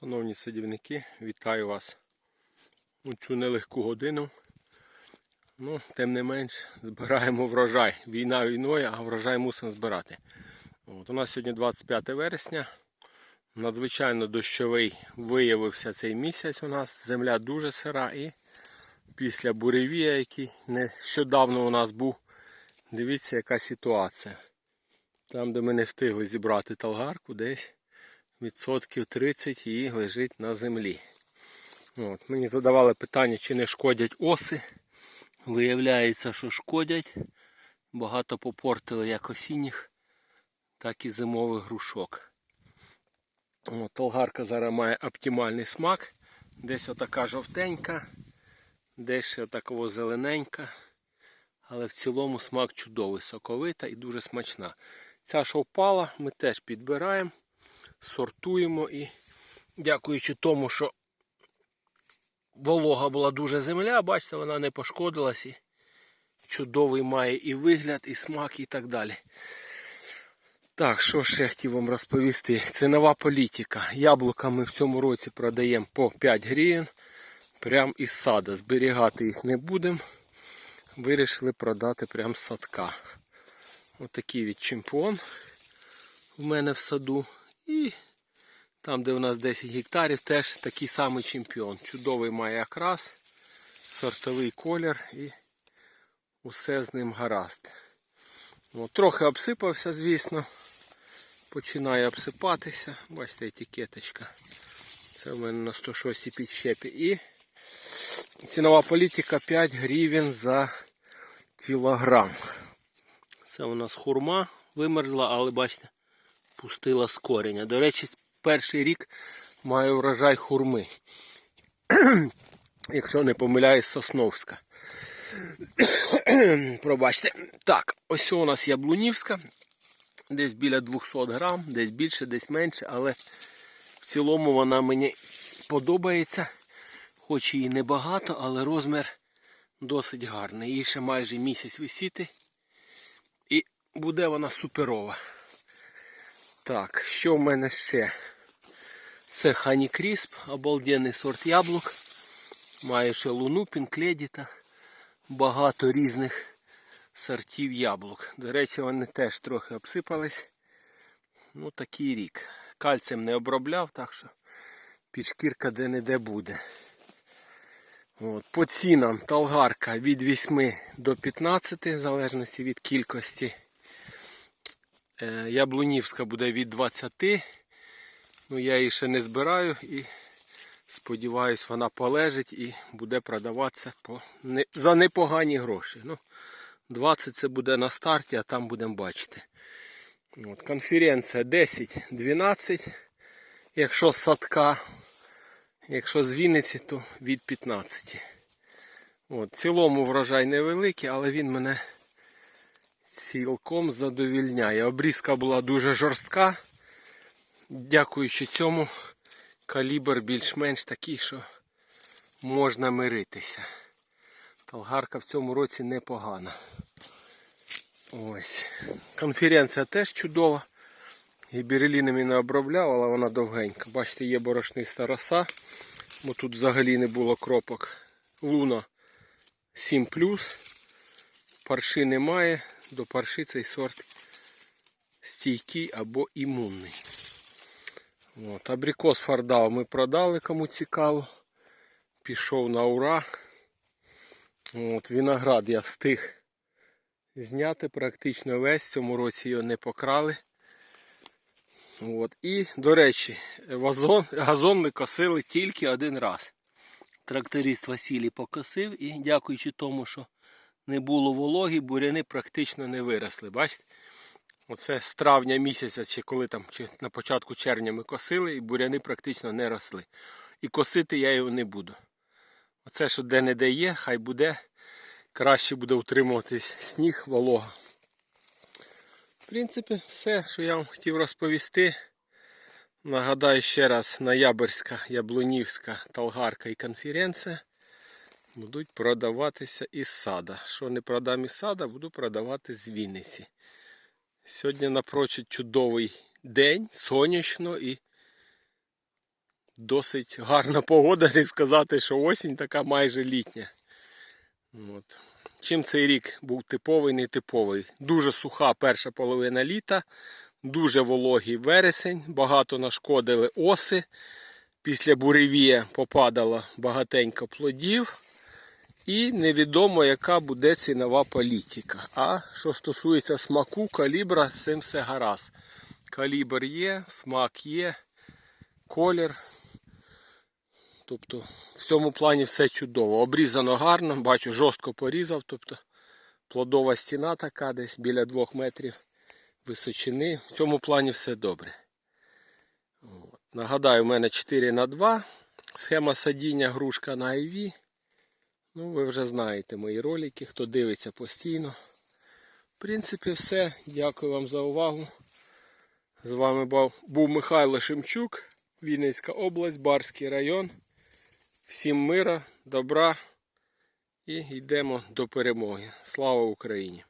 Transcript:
Шановні садівники, вітаю вас у цю нелегку годину. Ну, тим не менш, збираємо врожай. Війна війною, а врожай мусимо збирати. От, у нас сьогодні 25 вересня. Надзвичайно дощовий виявився цей місяць у нас. Земля дуже сира і після буревія, який нещодавно у нас був, дивіться, яка ситуація. Там, де ми не встигли зібрати талгарку, десь відсотків 30 її лежить на землі. От, Мені задавали питання, чи не шкодять оси. Виявляється, що шкодять. Багато попортили як осінніх, так і зимових грушок. От, Толгарка зараз має оптимальний смак. Десь отака жовтенька, десь ще такого зелененька. Але в цілому смак чудовий, соковита і дуже смачна. Ця, що впала, ми теж підбираємо, сортуємо і дякуючи тому, що волога була дуже земля, бачите, вона не пошкодилась і чудовий має і вигляд, і смак, і так далі. Так, що ще я хотів вам розповісти? Цінова політика. Яблука ми в цьому році продаємо по 5 гривень. Прямо із сада. Зберігати їх не будемо. Вирішили продати прямо з садка. Отакий від чемпіон у мене в саду. І там, де у нас 10 гектарів, теж такий самий чемпіон. Чудовий має окрас, сортовий колір і усе з ним гаразд. От, трохи обсипався, звісно. Починає обсипатися. Бачите, етикеточка. Це в мене на 106 підщепі. І цінова політика 5 гривень за кілограм. Це у нас хурма вимерзла, але бачите, пустила з кореня. До речі, перший рік маю врожай хурми. Якщо не помиляюсь, Сосновська. Пробачте. Так, ось у нас яблунівська. Десь біля 200 грам, десь більше, десь менше, але в цілому вона мені подобається. Хоч і небагато, але розмір досить гарний. Їй ще майже місяць висіти. І буде вона суперова. Так, що в мене ще? Це Honey Crisp, обалденний сорт яблук. Має ще луну, пінкледіта. Багато різних сортів яблук. До речі, вони теж трохи обсипались. Ну, такий рік. Кальцем не обробляв, так що підшкірка де-не-де буде. От, По цінам талгарка від 8 до 15, в залежності від кількості. Е, Яблунівська буде від 20. Ну, я її ще не збираю і сподіваюсь, вона полежить і буде продаватися по, за непогані гроші. Ну, 20 це буде на старті, а там будемо бачити. От, Конференція 10-12. Якщо з садка, якщо з Вінниці, то від 15. От, в цілому врожай невеликий, але він мене цілком задовільняє. Обрізка була дуже жорстка. Дякуючи цьому, калібр більш-менш такий, що можна миритися. Талгарка в цьому році непогана. Ось. Конференція теж чудова. Гіберелінами не обробляв, але вона довгенька. Бачите, є борошниста роса, бо тут взагалі не було кропок. Луна 7 парши немає. До парши цей сорт стійкий або імунний. От, Абрикос фардау ми продали, кому цікаво. Пішов на ура. От, Виноград я встиг зняти практично весь. В цьому році його не покрали. От. І, до речі, вазон, газон ми косили тільки один раз. Тракторист Василій покосив і дякуючи тому, що не було вологи, буряни практично не виросли. Бачите? Оце з травня місяця, чи коли там чи на початку червня ми косили, і буряни практично не росли. І косити я його не буду. Оце, що де-не-де є, хай буде. Краще буде утримуватись сніг, волога. В принципі, все, що я вам хотів розповісти. Нагадаю ще раз, Ноябрьська, Яблунівська, Талгарка і конференція будуть продаватися із сада. Що не продам із сада, буду продавати з Вінниці. Сьогодні напрочуд чудовий день, сонячно і досить гарна погода, не сказати, що осінь така майже літня. От. Чим цей рік був типовий, нетиповий. Дуже суха перша половина літа, дуже вологий вересень, багато нашкодили оси. Після буревія попадало багатенько плодів. І невідомо, яка буде цінова політика. А що стосується смаку, калібра, цим все гаразд. Калібр є, смак є, колір. Тобто в цьому плані все чудово. Обрізано гарно, бачу, жорстко порізав. Тобто плодова стіна така десь біля 2 метрів височини. В цьому плані все добре. От. Нагадаю, у мене 4 на 2 Схема садіння грушка на IV. Ну, ви вже знаєте мої ролики, хто дивиться постійно. В принципі, все. Дякую вам за увагу. З вами був- Михайло Шимчук, Вінницька область, Барський район. Всім мира, добра і йдемо до перемоги. Слава Україні!